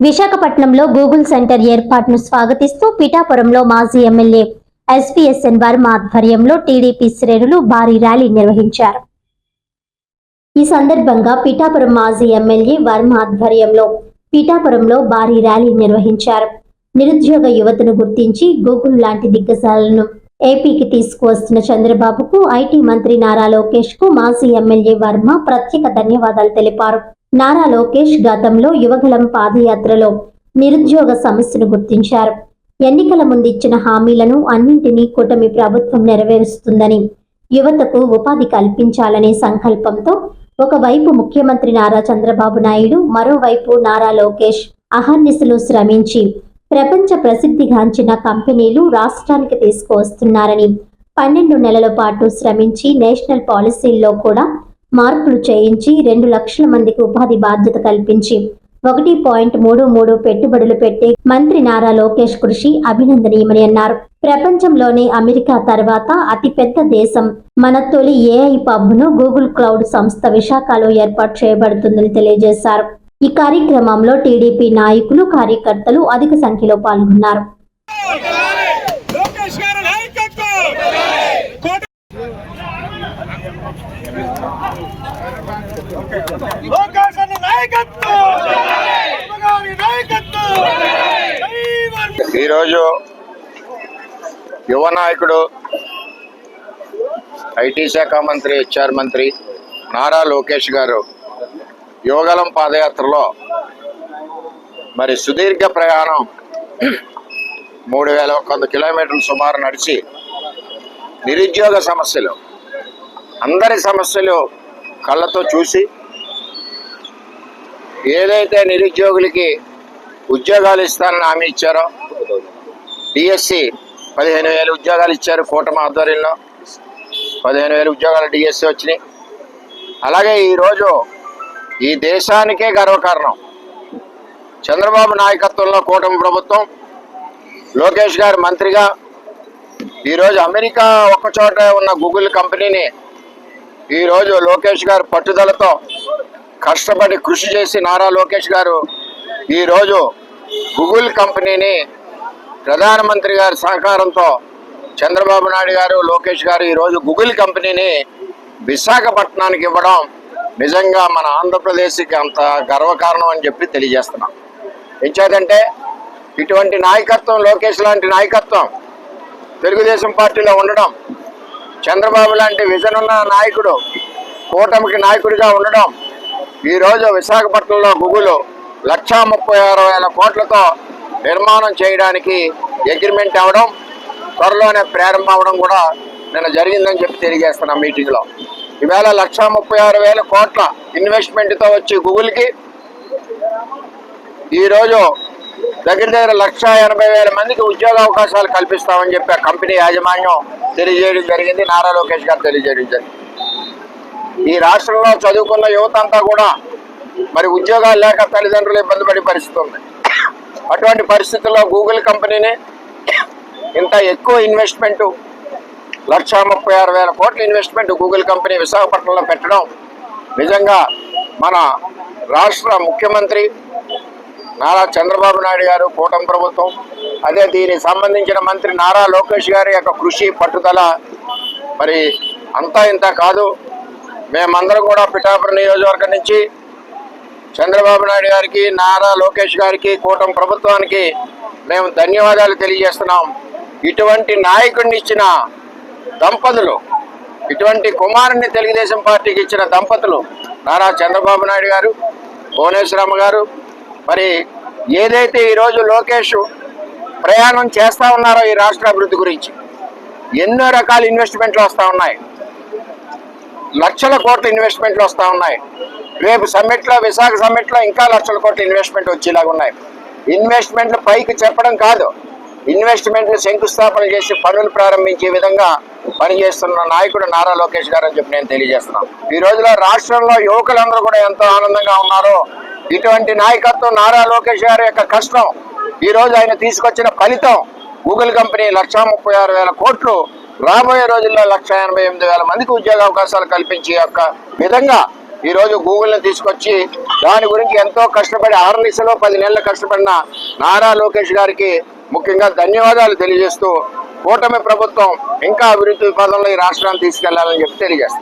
విశాఖపట్నంలో Google centre ఏర్పాటును స్వాగతిస్తూ పిఠాపురంలో మాజీ ఎమ్మెల్యే ఎస్పీఎస్ఎన్ వర్మ ఆధ్వర్యంలో టీడీపీ శ్రేణులు భారీ ర్యాలీ నిర్వహించారు. ఈ సందర్భంగా పిఠాపురం మాజీ ఎమ్మెల్యే వర్మ ఆధ్వర్యంలో పిఠాపురంలో భారీ ర్యాలీ నిర్వహించారు. నిరుద్యోగ యువతను గుర్తించి గూగుల్ లాంటి దిగ్గజాలను ఏపీకి తీసుకువస్తున్న చంద్రబాబుకు ఐటీ మంత్రి నారా లోకేష్కు మాజీ ఎమ్మెల్యే వర్మ ప్రత్యేక ధన్యవాదాలు తెలిపారు. నారా లోకేష్ గతంలో యువగలం పాదయాత్రలో నిరుద్యోగ సమస్యను గుర్తించారు. ఎన్నికల ముందు ఇచ్చిన హామీలను అన్నింటినీ కూటమి ప్రభుత్వం నెరవేరుస్తుందని యువతకు ఉపాధి కల్పించాలనే సంకల్పంతో ఒకవైపు ముఖ్యమంత్రి నారా చంద్రబాబు నాయుడు మరోవైపు నారా లోకేష్ అహర్నిశలు శ్రమించి ప్రపంచ ప్రసిద్ధిగాంచిన కంపెనీలు రాష్ట్రానికి తీసుకువస్తున్నారని పన్నెండు నెలల పాటు శ్రమించి నేషనల్ పాలసీల్లో కూడా మార్పులు చేయించి రెండు లక్షల మందికి ఉపాధి బాధ్యత కల్పించి ఒకటి పాయింట్ మూడు మూడు పెట్టుబడులు పెట్టే మంత్రి నారా లోకేష్ కృషి అభినందనీయమని అన్నారు. ప్రపంచంలోనే అమెరికా తర్వాత అతిపెద్ద దేశం. మన తొలి ఏఐ పబ్ను గూగుల్ క్లౌడ్ సంస్థ విశాఖలో ఏర్పాటు చేయబడుతుందని తెలియజేశారు. ఈ కార్యక్రమంలో టీడీపీ నాయకులు కార్యకర్తలు అధిక సంఖ్యలో పాల్గొన్నారు. లోకేష్ గారి నాయకత్వం! కోట లోకేష్ అన్న నాయకత్వం! గారి నాయకత్వం! జై వర్మ. ఈరోజు యువ నాయకుడు ఐటీ శాఖ మంత్రి హెచ్ఆర్ మంత్రి నారా లోకేష్ గారు యోగలం పాదయాత్రలో మరి సుదీర్ఘ ప్రయాణం మూడు వేల వంద కిలోమీటర్లు సుమారు నడిచి నిరుద్యోగ సమస్యలు అందరి సమస్యలు కళ్ళతో చూసి ఏదైతే నిరుద్యోగులకి ఉద్యోగాలు ఇస్తానని హామీ ఇచ్చారో డిఎస్సి పదిహేను వేల ఉద్యోగాలు ఇచ్చారు కూటమి ఆధ్వర్యంలో. పదిహేను వేల ఉద్యోగాలు డిఎస్సి వచ్చినాయి. అలాగే ఈరోజు ఈ దేశానికే గర్వకారణం. చంద్రబాబు నాయకత్వంలో కూటమి ప్రభుత్వం లోకేష్ గారు మంత్రిగా ఈరోజు అమెరికా ఒక్కచోట ఉన్న గూగుల్ కంపెనీని ఈరోజు లోకేష్ గారు పట్టుదలతో కష్టపడి కృషి చేసి నారా లోకేష్ గారు ఈరోజు గూగుల్ కంపెనీని ప్రధానమంత్రి గారి సహకారంతో చంద్రబాబు నాయుడు గారు లోకేష్ గారు ఈరోజు గూగుల్ కంపెనీని విశాఖపట్నానికి ఇవ్వడం నిజంగా మన ఆంధ్రప్రదేశ్కి అంత గర్వకారణం అని చెప్పి తెలియజేస్తున్నాం. ఎంచేదంటే ఇటువంటి నాయకత్వం లోకేష్ లాంటి నాయకత్వం తెలుగుదేశం పార్టీలో ఉండడం చంద్రబాబు లాంటి విజన్ ఉన్న నాయకుడు కూటమికి నాయకుడిగా ఉండడం ఈరోజు విశాఖపట్నంలో గుగులు లక్షా ముప్పై ఆరు వేల కోట్లతో నిర్మాణం చేయడానికి అగ్రిమెంట్ అవ్వడం త్వరలోనే ప్రారంభం అవ్వడం కూడా నిన్న జరిగిందని చెప్పి తెలియజేస్తున్నాం మీటింగ్లో. ఈవేళ లక్షా ముప్పై ఆరు వేల కోట్ల ఇన్వెస్ట్మెంట్తో వచ్చి గూగుల్కి. ఈరోజు దగ్గర దగ్గర లక్ష ఎనభై వేల మందికి ఉద్యోగ అవకాశాలు కల్పిస్తామని చెప్పి ఆ కంపెనీ యాజమాన్యం తెలియజేయడం జరిగింది. నారా లోకేష్ గారు తెలియజేయడం జరిగింది. ఈ రాష్ట్రంలో చదువుకున్న యువత అంతా కూడా మరి ఉద్యోగాలు లేక తల్లిదండ్రులు ఇబ్బంది పడే పరిస్థితి ఉంది. అటువంటి పరిస్థితుల్లో గూగుల్ కంపెనీని ఇంత ఎక్కువ ఇన్వెస్ట్మెంట్ లక్ష ముప్పై ఆరు వేల కోట్ల ఇన్వెస్ట్మెంట్ గూగుల్ కంపెనీ విశాఖపట్నంలో పెట్టడం నిజంగా మన రాష్ట్ర ముఖ్యమంత్రి నారా చంద్రబాబు నాయుడు గారు కూటమి ప్రభుత్వం అదే దీనికి సంబంధించిన మంత్రి నారా లోకేష్ గారి యొక్క కృషి పట్టుదల మరి అంతా ఇంత కాదు. మేమందరం కూడా పిఠాపురం నియోజకవర్గం నుంచి చంద్రబాబు నాయుడు గారికి నారా లోకేష్ గారికి కూటమి ప్రభుత్వానికి మేము ధన్యవాదాలు తెలియజేస్తున్నాం. ఇటువంటి నాయకుడిని ఇచ్చిన దంపతులు. ఇటువంటి కుమారుని తెలుగుదేశం పార్టీకి ఇచ్చిన దంపతులు నారా చంద్రబాబు నాయుడు గారు భువనేశ్వరమ్మ గారు మరి ఏదైతే ఈరోజు లోకేష్ ప్రయాణం చేస్తా ఉన్నారో ఈ రాష్ట్ర అభివృద్ధి గురించి ఎన్నో రకాల ఇన్వెస్ట్మెంట్లు వస్తూ ఉన్నాయి. లక్షల కోట్ల ఇన్వెస్ట్మెంట్లు వస్తూ ఉన్నాయి. రేపు సమ్మిట్లో విశాఖ సమ్మిట్లో ఇంకా లక్షల కోట్ల ఇన్వెస్ట్మెంట్ వచ్చేలాగా ఉన్నాయి. ఇన్వెస్ట్మెంట్లు పైకి చెప్పడం కాదు. ఇన్వెస్ట్మెంట్లు శంకుస్థాపన చేసి పనులు ప్రారంభించే విధంగా పనిచేస్తున్న నాయకుడు నారా లోకేష్ గారు అని చెప్పి నేను తెలియజేస్తున్నాను. ఈ రోజులో రాష్ట్రంలో యువకులందరూ కూడా ఎంతో ఆనందంగా ఉన్నారు ఇటువంటి నాయకత్వం నారా లోకేష్ గారి యొక్క కష్టం ఈ రోజు ఆయన తీసుకొచ్చిన ఫలితం గూగుల్ కంపెనీ లక్షా ముప్పై ఆరు వేల కోట్లు రాబోయే రోజుల్లో లక్ష ఎనభై ఎనిమిది వేల మందికి ఉద్యోగ అవకాశాలు కల్పించే యొక్క విధంగా ఈ రోజు గూగుల్ని తీసుకొచ్చి దాని గురించి ఎంతో కష్టపడి ఆర్నిసలో పది నెలలు కష్టపడిన నారా లోకేష్ గారికి ముఖ్యంగా ధన్యవాదాలు తెలియజేస్తూ కూటమి ప్రభుత్వం ఇంకా అభివృద్ధి పదంలో ఈ రాష్ట్రాన్ని తీసుకెళ్ళాలని చెప్పి తెలియజేస్తాం